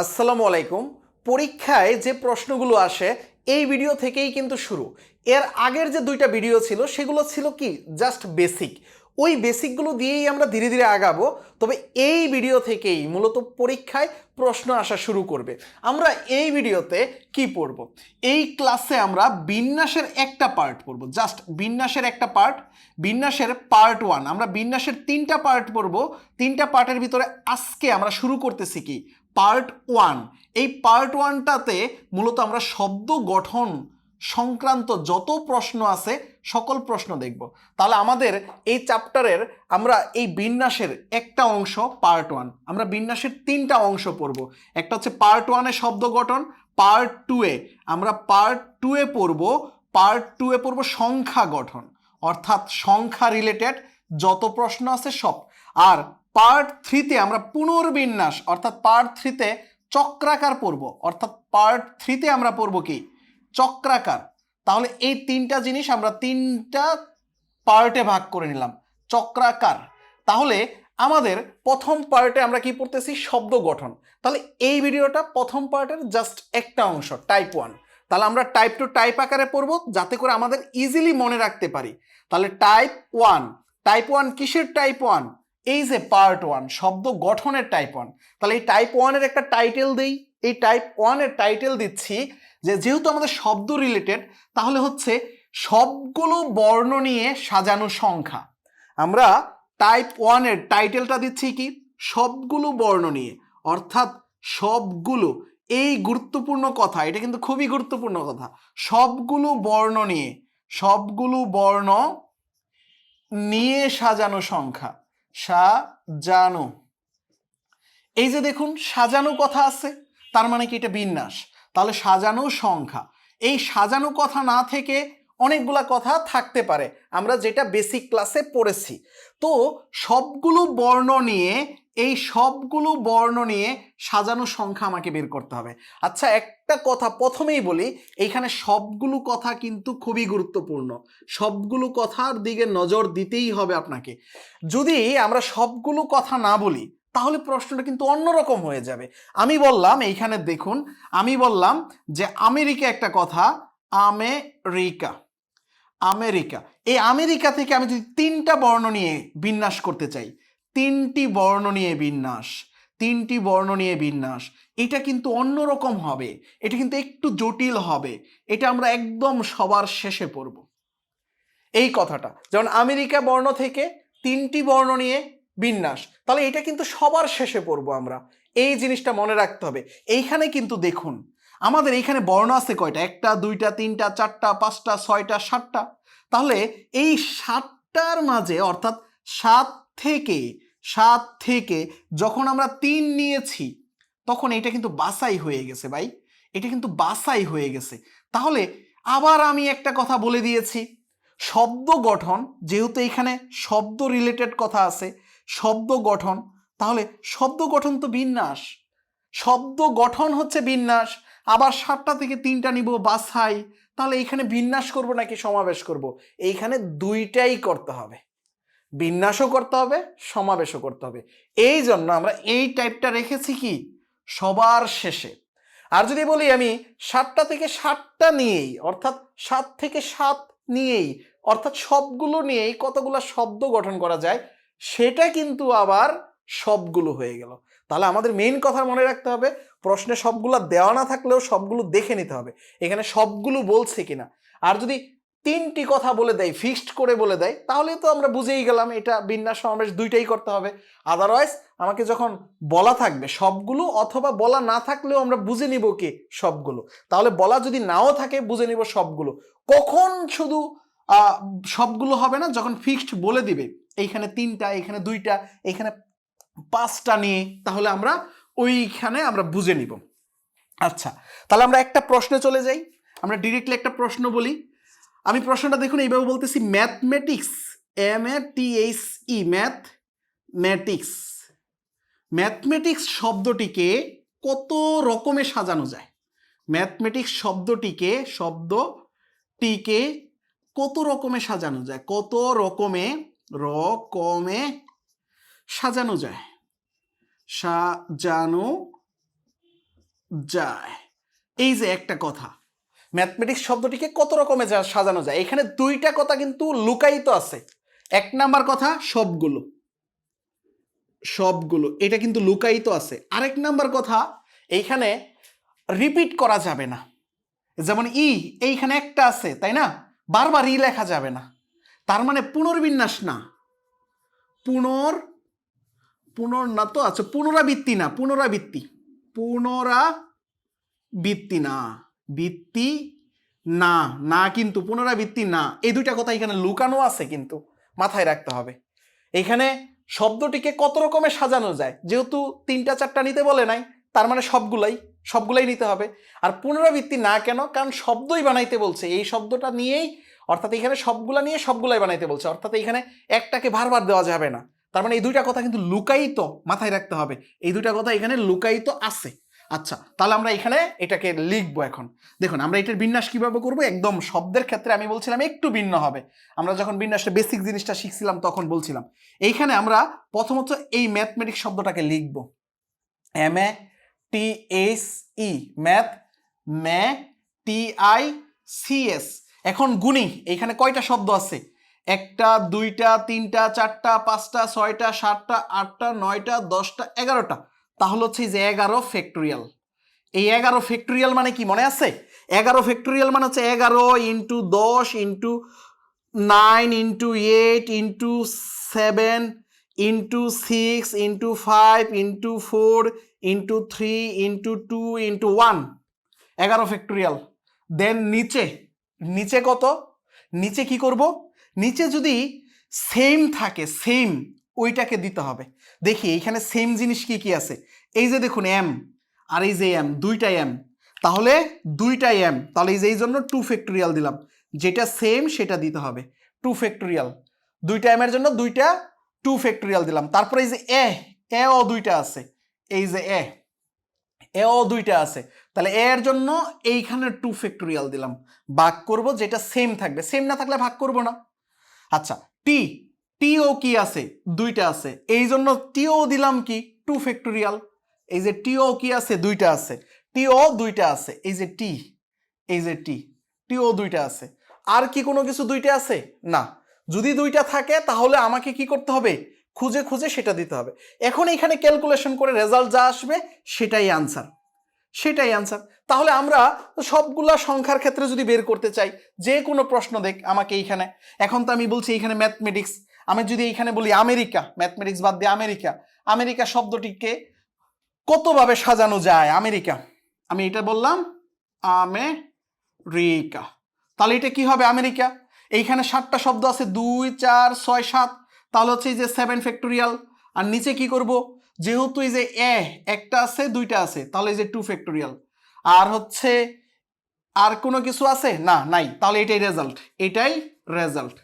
আসসালামু আলাইকুম। পরীক্ষায় যে প্রশ্নগুলো আসে, এই ভিডিও থেকেই কিন্তু শুরু। এর আগের যে দুইটা ভিডিও ছিল, সেগুলো ছিল কি? Just basic. ওই বেসিকগুলো দিয়েই আমরা ধীরে ধীরে আগাবো। তবে এই ভিডিও থেকেই মূলত পরীক্ষায় প্রশ্ন আসা শুরু করবে। আমরা এই ভিডিওতে কি পড়ব? এই ক্লাসে আমরা বিন্যাসের একটা পার্ট পড়ব। জাস্ট বিন্যাসের একটা পার্ট বিন্যাসের পার্ট ওয়ান আমরা বিন্যাসের তিনটা পার্ট পড়ব। তিনটা পার্টের ভিতরে আজকে আমরা শুরু করতেছি কি? পার্ট ওয়ান এই পার্ট ওয়ানটাতে মূলত আমরা শব্দ গঠন সংক্রান্ত যত প্রশ্ন আছে, সকল প্রশ্ন দেখব। তাহলে আমাদের এই চ্যাপ্টারের আমরা এই বিন্যাসের একটা অংশ পার্ট ওয়ান আমরা বিন্যাসের তিনটা অংশ পড়ব। একটা হচ্ছে পার্ট ওয়ানে শব্দ গঠন পার্ট টুয়ে আমরা পার্ট টুয়ে পড়ব পার্ট টুয়ে পড়ব সংখ্যা গঠন। অর্থাৎ সংখ্যা রিলেটেড যত প্রশ্ন আছে সব। আর পার্ট থ্রিতে আমরা পুনর্বিন্যাস, অর্থাৎ পার্ট থ্রিতে চক্রাকার পড়ব। অর্থাৎ পার্ট থ্রিতে আমরা পড়ব কি? চক্রাকার। তাহলে এই তিনটা জিনিস আমরা তিনটা পার্টে ভাগ করে নিলাম, চক্রাকার। তাহলে আমাদের প্রথম পার্টে আমরা কি পড়তেছি? শব্দ গঠন। তাহলে এই ভিডিওটা প্রথম পার্টের জাস্ট একটা অংশ টাইপ ওয়ান তাহলে আমরা টাইপ টু টাইপ আকারে পড়ব, যাতে করে আমাদের ইজিলি মনে রাখতে পারি। তাহলে টাইপ ওয়ান টাইপ ওয়ান কিসের টাইপ ওয়ান এই যে পার্ট ওয়ান শব্দ গঠনের টাইপ ওয়ান তাহলে এই টাইপ ওয়ানের একটা টাইটেল দেই। এই টাইপ ওয়ানের টাইটেল দিচ্ছি যে, যেহেতু আমাদের শব্দ রিলেটেড তাহলে হচ্ছে সবগুলো বর্ণ নিয়ে সাজানো সংখ্যা। আমরা টাইপ ওয়ানের টাইটেলটা দিচ্ছি কি? সবগুলো বর্ণ নিয়ে। অর্থাৎ সবগুলো, এই গুরুত্বপূর্ণ কথা, এটা কিন্তু খুবই গুরুত্বপূর্ণ কথা, সবগুলো বর্ণ নিয়ে, সবগুলো বর্ণ নিয়ে সাজানো সংখ্যা। সাজানো। এই যে দেখুন, সাজানো কথা আছে, তার মানে কি এটা বিন্যাস? তাহলে সাজানো সংখ্যা। এই সাজানো কথা না থেকে অনেকগুলা কথা থাকতে পারে। আমরা যেটা বেসিক ক্লাসে পড়েছি। তো সবগুলো বর্ণ নিয়ে, এই সবগুলো বর্ণ নিয়ে সাজানো সংখ্যা আমাকে বের করতে হবে। আচ্ছা একটা কথা প্রথমেই বলি এইখানে সবগুলো কথা কিন্তু খুবই গুরুত্বপূর্ণ। সবগুলো কথার দিকে নজর দিতেই হবে আপনাকে। যদি আমরা সবগুলো কথা না বলি, তাহলে প্রশ্নটা কিন্তু অন্যরকম হয়ে যাবে। আমি বললাম, এইখানে দেখুন, আমি বললাম যে আমেরিকা একটা কথা, আমেরিকা। আমেরিকা। এই আমেরিকা থেকে আমি যদি তিনটা বর্ণ নিয়ে বিন্যাস করতে চাই, তিনটি বর্ণ নিয়ে বিন্যাস, তিনটি বর্ণ নিয়ে বিন্যাস, এটা কিন্তু অন্যরকম হবে, এটা কিন্তু একটু জটিল হবে, এটা আমরা একদম সবার শেষে পড়ব। এই কথাটা, যেমন আমেরিকা বর্ণ থেকে তিনটি বর্ণ নিয়ে বিন্যাস, তাহলে এটা কিন্তু সবার শেষে পড়ব আমরা। এই জিনিসটা মনে রাখতে হবে। এইখানে কিন্তু দেখুন আমাদের এইখানে বর্ণ আছে কয়টা? একটা, দুইটা, তিনটা, চারটা, পাঁচটা, ছয়টা, সাতটা। তাহলে এই সাতটার মাঝে, অর্থাৎ সাত থেকে সাত থেকে যখন আমরা তিন নিয়েছি, তখন এটা কিন্তু বাসাই হয়ে গেছে ভাই। এটা কিন্তু বাসাই হয়ে গেছে। তাহলে আবার আমি একটা কথা বলে দিয়েছি। শব্দ গঠন, যেহেতু এখানে শব্দ রিলেটেড কথা আছে, শব্দ গঠন, তাহলে শব্দ গঠন তো বিন্যাস। শব্দ গঠন হচ্ছে বিন্যাস। আবার সাতটা থেকে তিনটা নিব বাছাই, তাহলে এইখানে বিন্যাস করব নাকি সমাবেশ করব? এইখানে দুইটাই করতে হবে। বিন্যাসও করতে হবে, সমাবেশও করতে হবে। এই জন্য আমরা এই টাইপটা রেখেছি কি? সবার শেষে। আর যদি বলি আমি সাতটা থেকে সাতটা নিয়েই, অর্থাৎ সাত থেকে সাত নিয়েই, অর্থাৎ সবগুলো নিয়েই কতগুলো শব্দ গঠন করা যায়, সেটা কিন্তু আবার সবগুলো হয়ে গেল। তাহলে আমাদের মেইন কথা মনে রাখতে হবে প্রশ্নে সবগুলো দেওয়া না থাকলেও সবগুলো দেখে নিতে হবে। এখানে সবগুলো বলছে কিনা। আর যদি তিনটি কথা বলে দেয় ফিক্সড করে বলে দেয়, তাহলে তো আমরা বুঝেই গেলাম এটা বিন্যাস সমাবেশ দুইটাই করতে হবে। আদারওয়াইজ আমাকে যখন বলা থাকবে সবগুলো অথবা বলা না থাকলেও আমরা বুঝে নিব কি সবগুলো। তাহলে বলা যদি নাও থাকে, বুঝে নিব সবগুলো। কখন শুধু সবগুলো হবে না, যখন ফিক্সড বলে দিবে, এইখানে তিনটা, এইখানে দুইটা, এইখানে পাঁচটা নিয়ে, তাহলে আমরা ওইখানে আমরা বুঝে নিব। আচ্ছা তাহলে আমরা একটা প্রশ্নে চলে যাই। আমরা ডিরেক্টলি একটা প্রশ্ন বলি। আমি প্রশ্নটা দেখুন, এইভাবে বলতেছি mathematics M A T H E mathematics mathematics শব্দটিকে কত রকমে সাজানো যায়? ম্যাথমেটিক্স শব্দটিকে শব্দটিকে কত রকমে সাজানো যায়? কত রকমে রকমে সাজানো যায়? সাজানো যায়। এই যে একটা কথা ম্যাথমেটিক্স শব্দটিকে কত রকমে সাজানো যায়, এখানে দুইটা কথা কিন্তু লুকায়িত আছে। এক নাম্বার কথা, সবগুলো। সবগুলো, এটা কিন্তু লুকায়িত আছে। আরেক নাম্বার কথা, এইখানে রিপিট করা যাবে না। যেমন ই, এইখানে একটা আছে, তাই না? বারবার ই লেখা যাবে না। তার মানে পুনর্বিন্যাস না। পুনর পুনর না তো আচ্ছা পুনরাবৃত্তি না, পুনরাবৃত্তি। পুনরাবৃত্তি না, বৃত্তি না না কিন্তু, পুনরাবৃত্তি না। এই দুইটা কথা এখানে লুকানো আছে কিন্তু, মাথায় রাখতে হবে। এখানে শব্দটিকে কত রকমের সাজানো যায়, যেহেতু তিনটা চারটা নিতে বলে নাই, তার মানে সবগুলাই সবগুলাই নিতে হবে। আর পুনরাবৃত্তি না কেন? কারণ শব্দই বানাইতে বলছে, এই শব্দটা নিয়েই, অর্থাৎ এখানে সবগুলা নিয়ে সবগুলাই বানাইতে বলছে, অর্থাৎ এখানে একটাকে বারবার দেওয়া যাবে না। তার মানে এই দুইটা কথা কিন্তু লুকায়িত মাথায় রাখতে হবে। এই দুইটা কথা এখানে লুকায়িত আছে। আচ্ছা তাহলে আমরা এখানে এটাকে লিখব এখন। দেখুন, আমরা এটার বিন্যাস কীভাবে করব? একদম শব্দের ক্ষেত্রে আমি বলছিলাম একটু ভিন্ন হবে। আমরা যখন বিন্যাসটা বেসিক জিনিসটা শিখছিলাম, তখন বলছিলাম। এইখানে আমরা প্রথমত এই ম্যাথমেটিক্স শব্দটাকে লিখব। M A T S E math ম্যা টি আই সি এস এখন গুণি এইখানে কয়টা শব্দ আছে? একটা, দুইটা, তিনটা, চারটা, পাঁচটা, ছয়টা, সাতটা, আটটা, নয়টা, দশটা, এগারোটা। তাহলে হচ্ছে যে এগারো ফ্যাক্টোরিয়াল এই এগারো ফ্যাক্টোরিয়াল মানে কি মনে আছে? এগারো ফ্যাক্টোরিয়াল মানে হচ্ছে এগারো ইন্টু দশ into nine into eight into seven into six into five into four into three into two into one. এগারো ফ্যাক্টোরিয়াল দেন নিচে। নিচে কত? নিচে কি করব? নিচে যদি সেম থাকে সেম ওইটাকে দিতে হবে। দেখি, এইখানে সেম জিনিস কি কি আছে? এই যে দেখুন এম আর এই যে এম দুইটা এম তাহলে দুইটা এম তাহলে এই যে, এই জন্য টু ফ্যাক্টোরিয়াল দিলাম। যেটা সেম সেটা দিতে হবে। টু ফ্যাক্টোরিয়াল দুইটা এম এর জন্য দুইটা টু ফ্যাক্টোরিয়াল দিলাম। তারপরে এই যে এ এ ও দুইটা আছে। এই যে এ এ ও দুইটা আছে। তাহলে এ এর জন্য এইখানে টু ফ্যাক্টোরিয়াল দিলাম। ভাগ করব, যেটা সেম থাকবে। সেম না থাকলে ভাগ করব না। আচ্ছা টি টিও কি আছে? দুইটা আছে। এই জন্য টিও দিলাম কি? টু ফ্যাক্টোরিয়াল এই যে টিও কি আছে? দুইটা আছে। টিও দুইটা আছে। এই যে টি এই যে টি টিও দুইটা আছে। আর কি কোনো কিছু দুইটা আছে? না। যদি দুইটা থাকে, তাহলে আমাকে কি করতে হবে? খুঁজে খুঁজে সেটা দিতে হবে। এখন এখানে ক্যালকুলেশন করে রেজাল্ট যা আসবে, সেটাই আনসার সেটাই আনসার তাহলে আমরা সবগুলা সংখ্যার ক্ষেত্রে যদি বের করতে চাই, যে কোনো প্রশ্ন দেখ আমাকে এইখানে। এখন তো আমি বলছি এইখানে ম্যাথমেটিক্স আমি যদি এইখানে বলি আমেরিকা ম্যাথমেটিক্স বাদ দিয়ে আমেরিকা। আমেরিকা শব্দটিকে কতভাবে সাজানো যায়? আমেরিকা। আমি এটা বললাম, আমেরিকা। তাহলে এটা কি হবে আমেরিকা? এইখানে সাতটা শব্দ আছে, দুই, চার, ছয়, সাত। তাহলে হচ্ছে যে সেভেন ফ্যাক্টোরিয়াল আর নিচে কি করব? যেহেতু এই যে এ, একটা আছে, দুইটা আছে, তাহলে এই যে টু ফ্যাক্টোরিয়াল আর হচ্ছে, আর কোনো কিছু আছে? না, নাই। তাহলে এটাই রেজাল্ট এটাই রেজাল্ট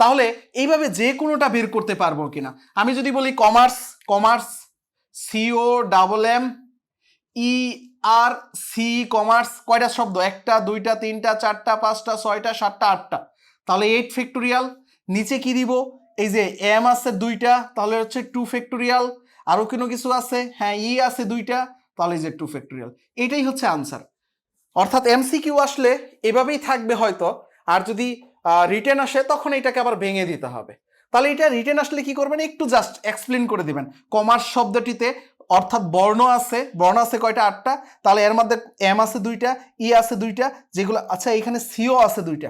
তাহলে এইভাবে যে কোনোটা বের করতে পারব কিনা? আমি যদি বলি commerce commerce CO double M E R C commerce কয়টা শব্দ? একটা, দুইটা, তিনটা, চারটা, পাঁচটা, ছয়টা, সাতটা, আটটা। তাহলে এইট ফ্যাক্টোরিয়াল নিচে কি দিব? এই যে এম আছে দুইটা, তাহলে হচ্ছে টু ফ্যাক্টোরিয়াল আরও কোনো কিছু আছে? হ্যাঁ ই আছে দুইটা, তাহলে যে টু ফ্যাক্টোরিয়াল এটাই হচ্ছে আনসার অর্থাৎ এমসিকিউ আসলে এভাবেই থাকবে হয়তো, আর যদি রিটেন আসে, তখন এটাকে আবার ভেঙে দিতে হবে। তাহলে এটা রিটেন আসলে কি করবেন? একটু জাস্ট এক্সপ্লেন করে দিবেন। কমার্স শব্দটিতে অর্থাৎ বর্ণ আছে বর্ণ আছে কয়টা? আটটা। তাহলে এর মধ্যে এম আছে দুইটা ই আছে দুইটা, যেগুলো আচ্ছা এখানে সিও আছে দুইটা।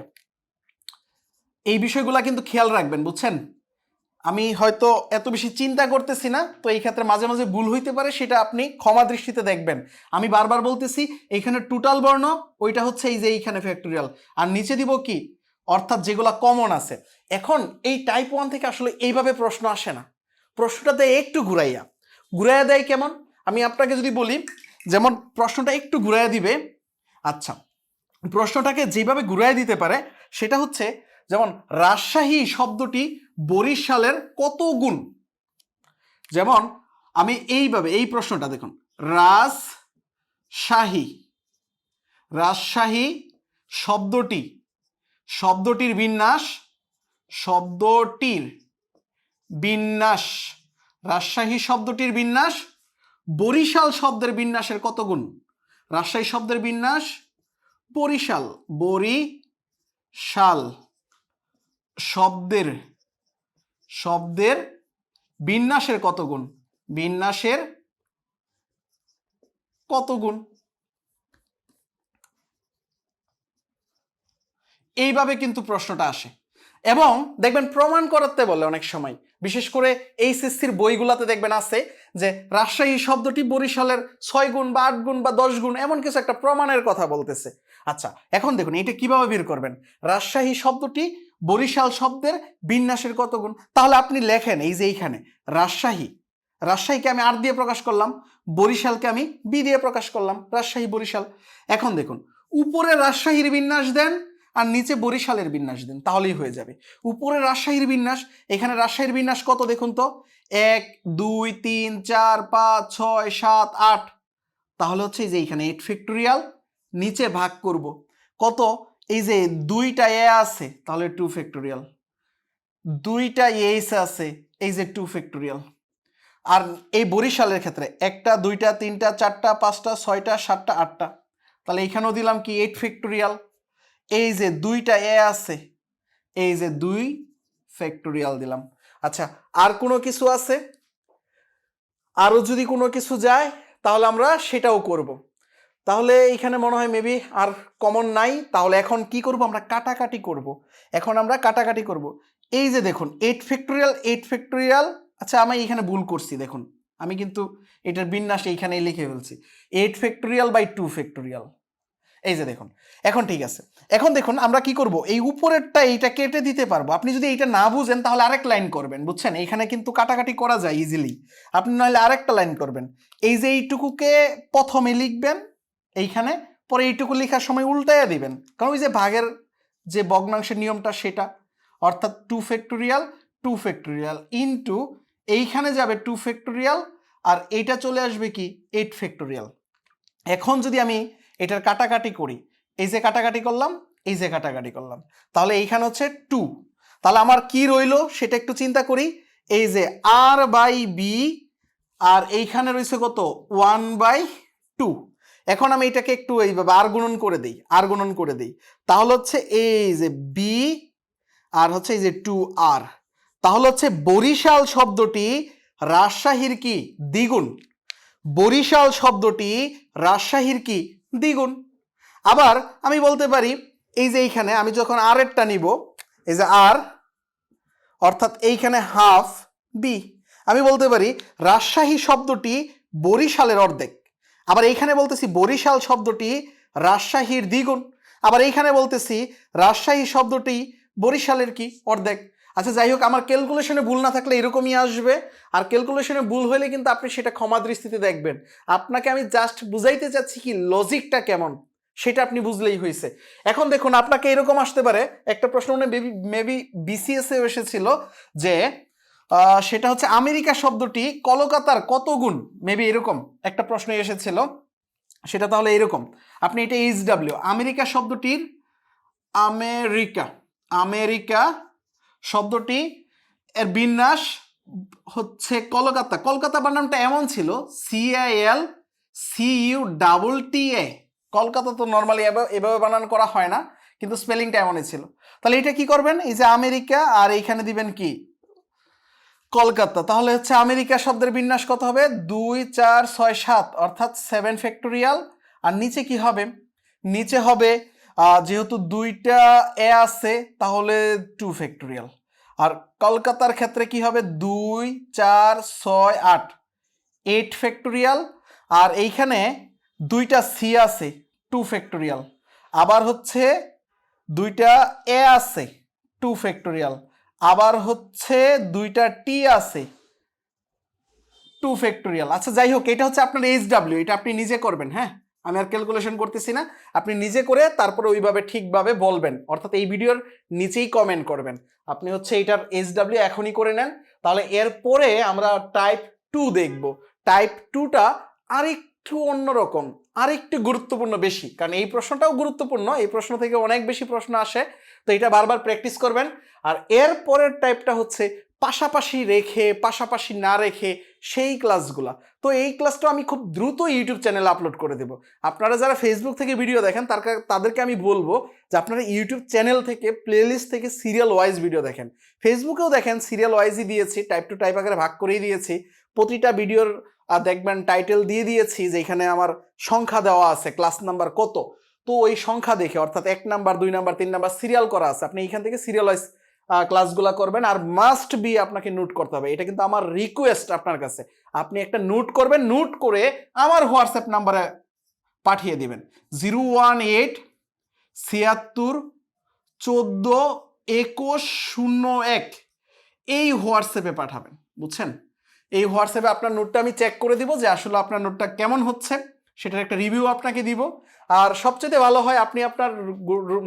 এই বিষয়গুলো কিন্তু খেয়াল রাখবেন, বুঝছেন? আমি হয়তো এত বেশি চিন্তা করতেছি না, তো এই ক্ষেত্রে মাঝে মাঝে ভুল হইতে পারে, সেটা আপনি ক্ষমা দৃষ্টিতে দেখবেন। আমি বারবার বলতেছি এখানে টোটাল বর্ণ, ওইটা হচ্ছে এই যে এইখানে ফ্যাক্টোরিয়াল আর নিচে দিব কি? অর্থাৎ যেগুলো কমন আছে। এখন এই টাইপ ওয়ান থেকে আসলে এইভাবে প্রশ্ন আসে না। প্রশ্নটা দেয় একটু ঘুরাইয়া। ঘুরাইয়া দেয় কেমন? আমি আপনাকে যদি বলি, যেমন প্রশ্নটা একটু ঘুরাইয়া দিবে। আচ্ছা প্রশ্নটাকে যেভাবে ঘুরাইয়া দিতে পারে, সেটা হচ্ছে যেমন রাজশাহী শব্দটি বরিশালের কত গুণ? যেমন আমি এইভাবে, এই প্রশ্নটা দেখুন। রাজশাহী রাজশাহী শব্দটি, শব্দটির বিন্যাস শব্দটির বিন্যাস, রাজশাহী শব্দটির বিন্যাস, বরিশাল শব্দের বিন্যাসের কত গুণ? রাজশাহী শব্দের বিন্যাস, বরিশাল বরিশাল। শব্দের শব্দের বিন্যাসের কত গুণ? বিন্যাসের কত গুণ? এইভাবে কিন্তু প্রশ্নটা আসে। এবং দেখবেন প্রমাণ করাতে বলে অনেক সময়। বিশেষ করে এইচএসসির বইগুলাতে দেখবেন আছে যে, রাজশাহী শব্দটি বরিশালের ছয় গুণ বা আট গুণ বা দশ গুণ এমন কিছু একটা প্রমাণের কথা বলতেছে। আচ্ছা এখন দেখুন এটা কীভাবে বের করবেন? রাজশাহী শব্দটি বরিশাল শব্দের বিন্যাসের কত গুণ? তাহলে আপনি লেখেন, এই যে এইখানে, রাজশাহী। রাজশাহীকে আমি আর দিয়ে প্রকাশ করলাম, বরিশালকে আমি বি দিয়ে প্রকাশ করলাম, রাজশাহী, বরিশাল। এখন দেখুন, উপরে রাজশাহীর বিন্যাস দেন আর নিচে বরিশালের বিন্যাস দেন, তাহলেই হয়ে যাবে। উপরে রাজশাহীর বিন্যাস, এখানে রাজশাহীর বিন্যাস কত দেখুন তো? এক, দুই, তিন, চার, পাঁচ, ছয়, সাত, আট। তাহলে হচ্ছে যে এইখানে এইট ফ্যাক্টোরিয়াল নিচে ভাগ করব। কত? এই যে দুইটা এ আছে, তাহলে টু ফ্যাক্টোরিয়াল দুইটা এইস আছে, এই যে টু ফ্যাক্টোরিয়াল আর এই বরিশালের ক্ষেত্রে একটা, দুইটা, তিনটা, চারটা, পাঁচটা, ছয়টা, সাতটা, আটটা। তাহলে এখানেও দিলাম কি এইট ফ্যাক্টোরিয়াল এই যে দুইটা এ আছে, এই যে দুই ফ্যাক্টোরিয়াল দিলাম। আচ্ছা আর কোনো কিছু আছে? আরও যদি কোনো কিছু যায়, তাহলে আমরা সেটাও করব। তাহলে এখানে মনে হয় মেবি আর কমন নাই। তাহলে এখন কি করব? আমরা কাটাকাটি করব। এখন আমরা কাটাকাটি করব। এই যে দেখুন এইট ফ্যাক্টোরিয়াল এইট ফ্যাক্টোরিয়াল আচ্ছা আমি এখানে ভুল করছি, দেখুন। আমি কিন্তু এটার বিন্যাস এইখানেই লিখে ফেলছি। Eight factorial by two factorial এই যে দেখুন, এখন ঠিক আছে। এখন দেখুন, আমরা কি করব? এই উপরেরটা এইটা কেটে দিতে পারব। আপনি যদি এইটা না বুঝেন, তাহলে আরেক লাইন করবেন, বুঝছেন? এইখানে কিন্তু কাটাকাটি করা যায় ইজিলি আপনি নাহলে আরেকটা লাইন করবেন। এই যে এইটুকুকে প্রথমে লিখবেন এইখানে, পরে এইটুকু লেখার সময় উল্টাইয়া দিবেন। কারণ ওই যে ভাগের যে ভগ্নাংশের নিয়মটা সেটা, অর্থাৎ two factorial two factorial into এইখানে যাবে টু ফ্যাক্টোরিয়াল আর এইটা চলে আসবে কি? এইট ফ্যাক্টোরিয়াল এখন যদি আমি এটার কাটাকাটি করি, এই যে কাটাকাটি করলাম, এই যে কাটাকাটি করলাম, তাহলে এইখানে হচ্ছে টু তাহলে আমার কি রইল সেটা একটু চিন্তা করি। এই যে আর বাই বি আর এইখানে রয়েছে কত? ওয়ান বাই টু এখন আমি এটাকে একটু এইভাবে আর গুণন করে দিই, আর গুণন করে দিই। তাহলে হচ্ছে এই যে বি আর হচ্ছে এই যে টু আর তাহলে হচ্ছে বরিশাল শব্দটি রাজশাহীর কি? দ্বিগুণ। বরিশাল শব্দটি রাজশাহীর কি? দ্বিগুণ। আবার আমি বলতে পারি, এই যে এইখানে আমি যখন আর এরটা নিব, এই যে আর অর্থাৎ এইখানে হাফ বি আমি বলতে পারি, রাজশাহী শব্দটি বরিশালের অর্ধেক। আবার এইখানে বলতেছি বরিশাল শব্দটি রাজশাহীর দ্বিগুণ। আবার এইখানে বলতেছি রাজশাহী শব্দটি বরিশালের কি অর্ধেক। আচ্ছা যাই হোক, আমার ক্যালকুলেশনে ভুল না থাকলে এরকমই আসবে। আর ক্যালকুলেশনে ভুল হলে কিন্তু আপনি সেটা ক্ষমা দৃষ্টিতে দেখবেন। আপনাকে আমি জাস্ট বুঝাইতে চাচ্ছি কি লজিকটা কেমন, সেটা আপনি বুঝলেই হয়েছে। এখন দেখুন, আপনাকে এরকম আসতে পারে, একটা প্রশ্ন মেবি মেবি বিসিএসে এসেছিল যে সেটা হচ্ছে আমেরিকা শব্দটি কলকাতার কত গুণ? মেবি এরকম একটা প্রশ্ন এসেছিল। সেটা তাহলে এরকম। আপনি এটা এইচ ডাব্লিউ আমেরিকা শব্দটির আমেরিকা আমেরিকা শব্দটি এর বিন্যাস হচ্ছে কলকাতা। কলকাতা বানানটা এমন ছিল CIL C U double T A Kolkata তো নর্মালি এভাবে বানান করা হয় না, কিন্তু স্পেলিংটা এমনই ছিল। তাহলে এটা কি করবেন? এই যে আমেরিকা, আর এইখানে দিবেন কি? কলকাতা। তাহলে হচ্ছে আমেরিকা শব্দের বিন্যাস কত হবে? দুই, চার, ছয়, সাত, অর্থাৎ সেভেন ফ্যাক্টোরিয়াল আর নিচে কি হবে? নিচে হবে যেহেতু দুইটা এ আছে, তাহলে টু ফ্যাক্টোরিয়াল আর কলকাতার ক্ষেত্রে কি হবে? দুই, চার, ছয়, আট। এইট ফ্যাক্টোরিয়াল আর এইখানে দুইটা সি আছে টু ফ্যাক্টোরিয়াল আবার হচ্ছে দুইটা এ আছে টু ফ্যাক্টোরিয়াল আবার হচ্ছে দুইটা টি আছে। টু ফ্যাক্টোরিয়াল আচ্ছা যাই হোক, এটা হচ্ছে আপনার এইচ ডাব্লিউ এটা আপনি নিজে করবেন হ্যাঁ? আমি আর ক্যালকুলেশন করতেছি না। আপনি নিজে করে তারপরে ওইভাবে ঠিকভাবে বলবেন। অর্থাৎ এই ভিডিওর নিচেই কমেন্ট করবেন। আপনি হচ্ছে এটার এইচ ডাব্লিউ এখনই করে নেন। তাহলে এরপরে আমরা টাইপ টু দেখব। টাইপ টুটা আরেকটু অন্যরকম, আরেকটু গুরুত্বপূর্ণ বেশি। কারণ এই প্রশ্নটাও গুরুত্বপূর্ণ, এই প্রশ্ন থেকে অনেক বেশি প্রশ্ন আসে। তো এটা বারবার প্র্যাকটিস করবেন। আর এর পরের টাইপটা হচ্ছে পাশাপাশি রেখে, পাশাপাশি না রেখে সেই ক্লাসগুলা। তো এই ক্লাসটা আমি খুব দ্রুত ইউটিউব চ্যানেলে আপলোড করে দেব। আপনারা যারা ফেসবুক থেকে ভিডিও দেখেন, তার তাদেরকে আমি বলব যে আপনারা ইউটিউব চ্যানেল থেকে প্লেলিস্ট থেকে সিরিয়াল ওয়াইজ ভিডিও দেখেন। ফেসবুকেও দেখেন সিরিয়াল ওয়াইজই দিয়েছি টাইপ টু টাইপ আকারে ভাগ করেই দিয়েছি। প্রতিটা ভিডিওর দেখবেন টাইটেল দিয়ে দিয়েছি যে এখানে আমার সংখ্যা দেওয়া আছে ক্লাস নাম্বার কত। তো ওই সংখ্যা দেখে, অর্থাৎ এক নাম্বার, দুই নাম্বার, তিন নাম্বার সিরিয়াল করা আছে। আপনি এখান থেকে সিরিয়াল ওয়াইজ ক্লাসগুলো করবেন আর মাস্ট বি আপনাকে নোট করতে হবে। এটা কিন্তু আমার রিকোয়েস্ট আপনার কাছে। আপনি একটা নোট করবেন নোট করে আমার হোয়াটসঅ্যাপ নাম্বারে পাঠিয়ে দিবেন। জিরো ওয়ান এইট ছিয়াত্তর চোদ্দ একুশ শূন্য এক। এই হোয়াটসঅ্যাপে পাঠাবেন, বুঝছেন? এই হোয়াটসঅ্যাপে আপনার নোটটা আমি চেক করে দিব যে আসলে আপনার নোটটা কেমন হচ্ছে। সেটার একটা রিভিউ আপনাকে দিব। আর সবচেয়ে ভালো হয় আপনি আপনার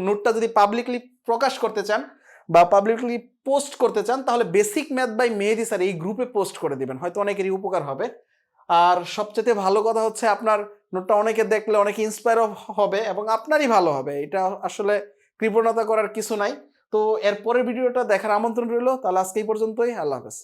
নোটটা যদি পাবলিকলি প্রকাশ করতে চান বা পাবলিকলি পোস্ট করতে চান, তাহলে basic math by Mehedi sir এই গ্রুপে পোস্ট করে দিবেন। হয়তো অনেকেরই উপকার হবে। আর সবচেয়ে ভালো কথা হচ্ছে আপনার নোটটা অনেকে দেখলে অনেকে ইন্সপায়ার হবে এবং আপনারই ভালো হবে। এটা আসলে কৃপণতা করার কিছু নাই। তো এর পরের ভিডিওটা দেখার আমন্ত্রণ রইল। তাহলে আজকে এই পর্যন্তই। আল্লাহ হাফেজ।